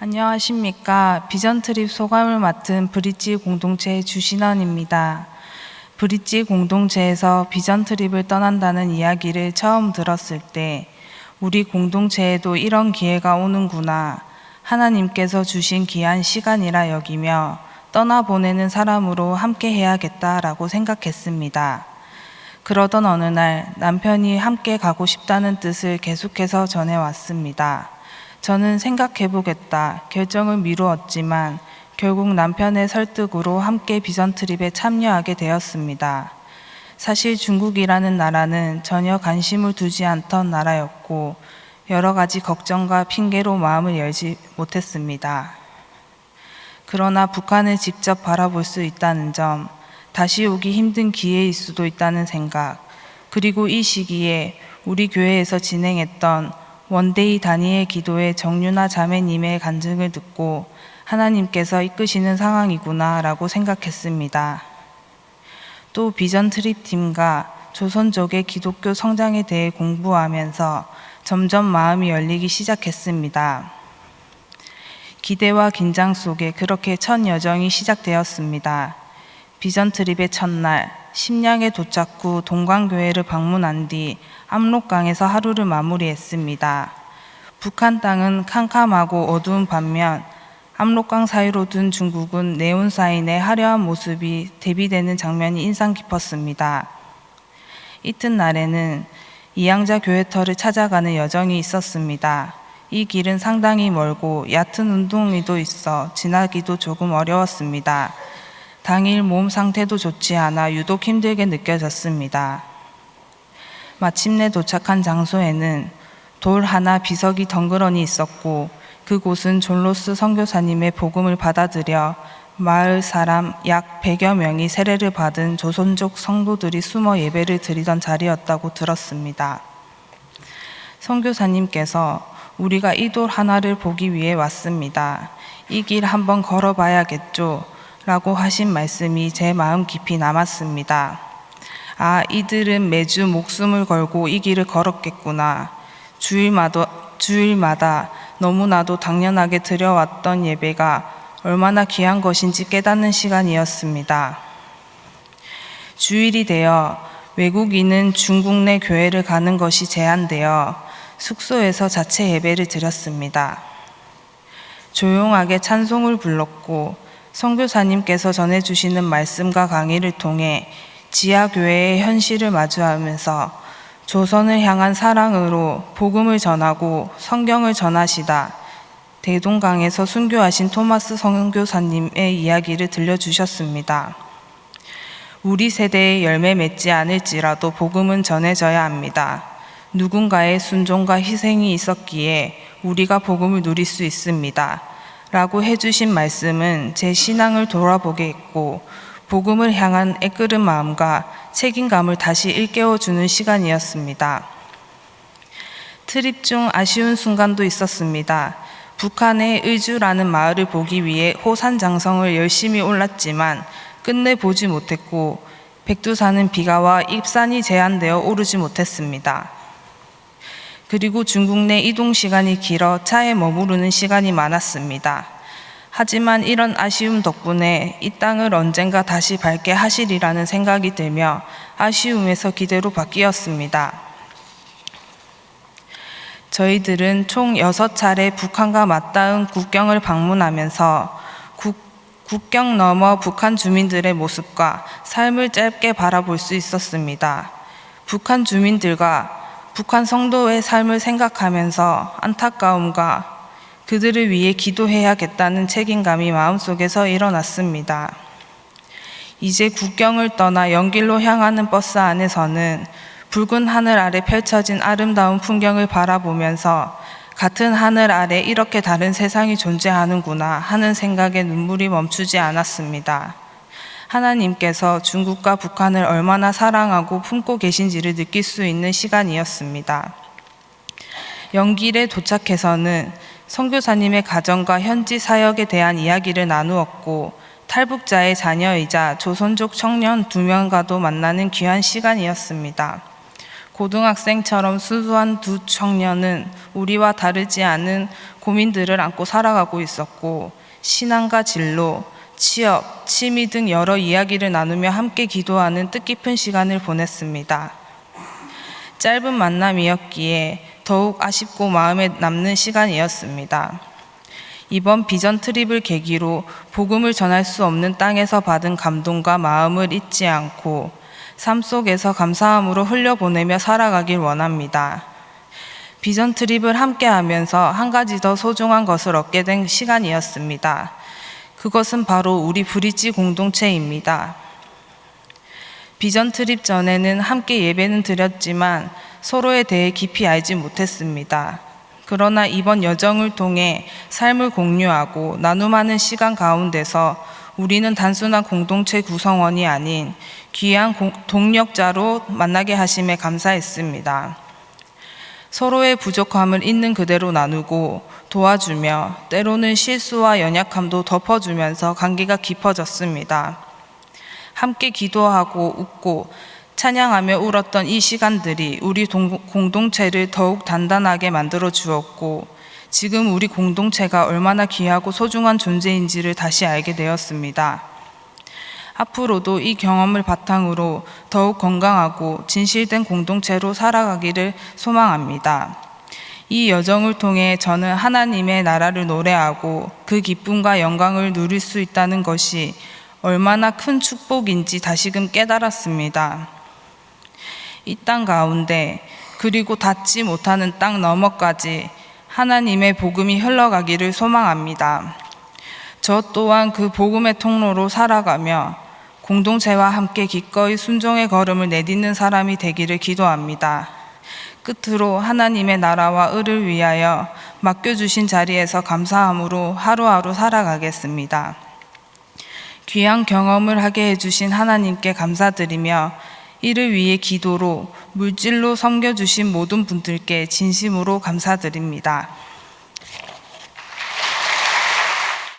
안녕하십니까. 비전 트립 소감을 맡은 브릿지 공동체 주신원입니다. 브릿지 공동체에서 비전 트립을 떠난다는 이야기를 처음 들었을 때 우리 공동체에도 이런 기회가 오는구나. 하나님께서 주신 귀한 시간이라 여기며 떠나보내는 사람으로 함께 해야겠다라고 생각했습니다. 그러던 어느 날 남편이 함께 가고 싶다는 뜻을 계속해서 전해왔습니다. 저는 생각해보겠다 결정을 미루었지만 결국 남편의 설득으로 함께 비전 트립에 참여하게 되었습니다. 사실 중국이라는 나라는 전혀 관심을 두지 않던 나라였고 여러 가지 걱정과 핑계로 마음을 열지 못했습니다. 그러나 북한을 직접 바라볼 수 있다는 점, 다시 오기 힘든 기회일 수도 있다는 생각, 그리고 이 시기에 우리 교회에서 진행했던 원데이 단위의 기도의 정윤아 자매님의 간증을 듣고 하나님께서 이끄시는 상황이구나 라고 생각했습니다. 또 비전 트립 팀과 조선족의 기독교 성장에 대해 공부하면서 점점 마음이 열리기 시작했습니다. 기대와 긴장 속에 그렇게 첫 여정이 시작되었습니다. 비전 트립의 첫날, 심양에 도착 후 동광교회를 방문한 뒤 압록강에서 하루를 마무리했습니다. 북한 땅은 캄캄하고 어두운 반면 압록강 사이로 둔 중국은 네온 사인의 화려한 모습이 대비되는 장면이 인상 깊었습니다. 이튿날에는 이양자 교회터를 찾아가는 여정이 있었습니다. 이 길은 상당히 멀고 얕은 운동이도 있어 지나기도 조금 어려웠습니다. 당일 몸 상태도 좋지 않아 유독 힘들게 느껴졌습니다. 마침내 도착한 장소에는 돌 하나 비석이 덩그러니 있었고 그곳은 존로스 선교사님의 복음을 받아들여 마을 사람 약 100여 명이 세례를 받은 조선족 성도들이 숨어 예배를 드리던 자리였다고 들었습니다. 선교사님께서 우리가 이 돌 하나를 보기 위해 왔습니다. 이 길 한번 걸어봐야겠죠. 라고 하신 말씀이 제 마음 깊이 남았습니다. 아, 이들은 매주 목숨을 걸고 이 길을 걸었겠구나. 주일마다, 주일마다 너무나도 당연하게 드려왔던 예배가 얼마나 귀한 것인지 깨닫는 시간이었습니다. 주일이 되어 외국인은 중국 내 교회를 가는 것이 제한되어 숙소에서 자체 예배를 드렸습니다. 조용하게 찬송을 불렀고 선교사님께서 전해주시는 말씀과 강의를 통해 지하교회의 현실을 마주하면서 조선을 향한 사랑으로 복음을 전하고 성경을 전하시다. 대동강에서 순교하신 토마스 선교사님의 이야기를 들려주셨습니다. 우리 세대의 열매 맺지 않을지라도 복음은 전해져야 합니다. 누군가의 순종과 희생이 있었기에 우리가 복음을 누릴 수 있습니다. 라고 해주신 말씀은 제 신앙을 돌아보게 했고, 복음을 향한 애끓은 마음과 책임감을 다시 일깨워주는 시간이었습니다. 트립 중 아쉬운 순간도 있었습니다. 북한의 의주라는 마을을 보기 위해 호산장성을 열심히 올랐지만 끝내 보지 못했고 백두산은 비가 와 입산이 제한되어 오르지 못했습니다. 그리고 중국 내 이동 시간이 길어 차에 머무르는 시간이 많았습니다. 하지만 이런 아쉬움 덕분에 이 땅을 언젠가 다시 밝게 하시리라는 생각이 들며 아쉬움에서 기대로 바뀌었습니다. 저희들은 총 6차례 북한과 맞닿은 국경을 방문하면서 국, 국경 너머 북한 주민들의 모습과 삶을 짧게 바라볼 수 있었습니다. 북한 주민들과 북한 성도의 삶을 생각하면서 안타까움과 그들을 위해 기도해야겠다는 책임감이 마음속에서 일어났습니다. 이제 국경을 떠나 연길로 향하는 버스 안에서는 붉은 하늘 아래 펼쳐진 아름다운 풍경을 바라보면서 같은 하늘 아래 이렇게 다른 세상이 존재하는구나 하는 생각에 눈물이 멈추지 않았습니다. 하나님께서 중국과 북한을 얼마나 사랑하고 품고 계신지를 느낄 수 있는 시간이었습니다. 연길에 도착해서는 선교사님의 가정과 현지 사역에 대한 이야기를 나누었고 탈북자의 자녀이자 조선족 청년 두 명과도 만나는 귀한 시간이었습니다. 고등학생처럼 순수한 두 청년은 우리와 다르지 않은 고민들을 안고 살아가고 있었고 신앙과 진로, 취업, 취미 등 여러 이야기를 나누며 함께 기도하는 뜻깊은 시간을 보냈습니다. 짧은 만남이었기에 더욱 아쉽고 마음에 남는 시간이었습니다. 이번 비전 트립을 계기로 복음을 전할 수 없는 땅에서 받은 감동과 마음을 잊지 않고 삶 속에서 감사함으로 흘려보내며 살아가길 원합니다. 비전 트립을 함께 하면서 한 가지 더 소중한 것을 얻게 된 시간이었습니다. 그것은 바로 우리 브릿지 공동체입니다. 비전 트립 전에는 함께 예배는 드렸지만 서로에 대해 깊이 알지 못했습니다. 그러나 이번 여정을 통해 삶을 공유하고 나눔하는 시간 가운데서 우리는 단순한 공동체 구성원이 아닌 귀한 공- 동력자로 만나게 하심에 감사했습니다. 서로의 부족함을 있는 그대로 나누고 도와주며 때로는 실수와 연약함도 덮어주면서 관계가 깊어졌습니다. 함께 기도하고 웃고 찬양하며 울었던 이 시간들이 우리 동- 공동체를 더욱 단단하게 만들어 주었고 지금 우리 공동체가 얼마나 귀하고 소중한 존재인지를 다시 알게 되었습니다. 앞으로도 이 경험을 바탕으로 더욱 건강하고 진실된 공동체로 살아가기를 소망합니다. 이 여정을 통해 저는 하나님의 나라를 노래하고 그 기쁨과 영광을 누릴 수 있다는 것이 얼마나 큰 축복인지 다시금 깨달았습니다. 이 땅 가운데 그리고 닿지 못하는 땅 너머까지 하나님의 복음이 흘러가기를 소망합니다. 저 또한 그 복음의 통로로 살아가며 공동체와 함께 기꺼이 순종의 걸음을 내딛는 사람이 되기를 기도합니다. 끝으로 하나님의 나라와 을을 위하여 맡겨주신 자리에서 감사함으로 하루하루 살아가겠습니다. 귀한 경험을 하게 해주신 하나님께 감사드리며 이를 위해 기도로 물질로 섬겨주신 모든 분들께 진심으로 감사드립니다.